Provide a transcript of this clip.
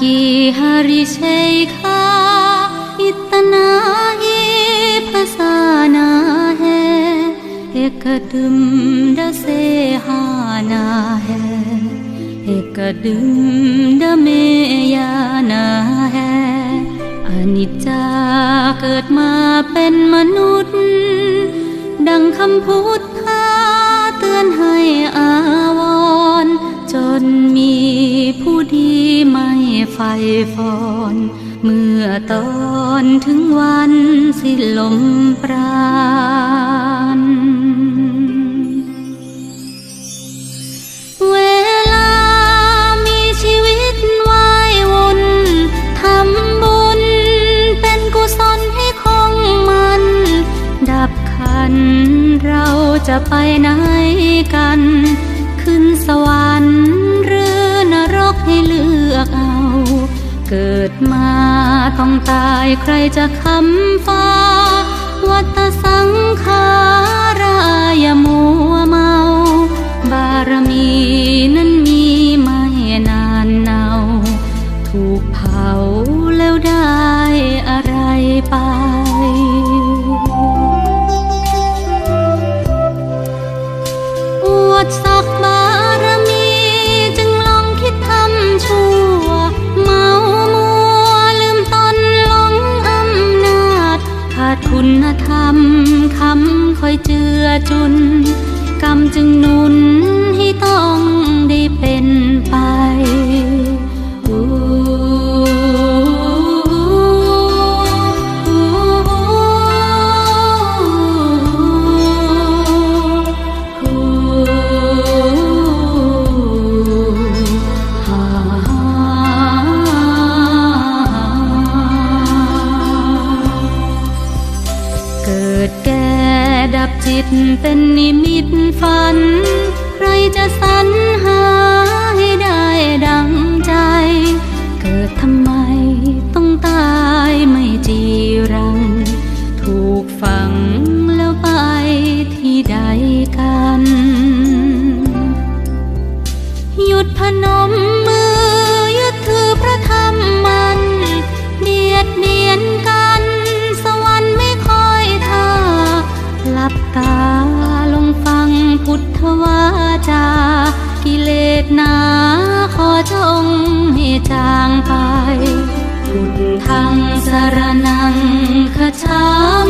กีหาริเชยคาอิตนาหิภาษานาเฮเอกดึมดะเซหานาเฮเอกดึมดะเมยานาเฮอนิจจาเกิดมาเป็นมนุษย์ ดังคำพุทธาเตือนให้อาวรจนมีผู้ดี ไฟฟอน เมื่อตอนถึงวันสิ้นลมปราณเวลามีชีวิตวายวนทำบุญเป็นกุศลให้คงมัน ดับขันเราจะไปไหนกัน ขึ้นสวรรค์ เกิดมาต้องตายใครจะคำฟ้า วัตสังขารายมัวเมา บารมี คุณธรรมคำคอยเจือจุน กรรมจึงนุนให้ต้องได้เป็นไป ดับจิตเป็นนิมิตฝัน ใครจะสรรหาาลงฟังพุทธวาจา กิเลสหนาขอจงให้จางไป พุทธังสรนังคาชา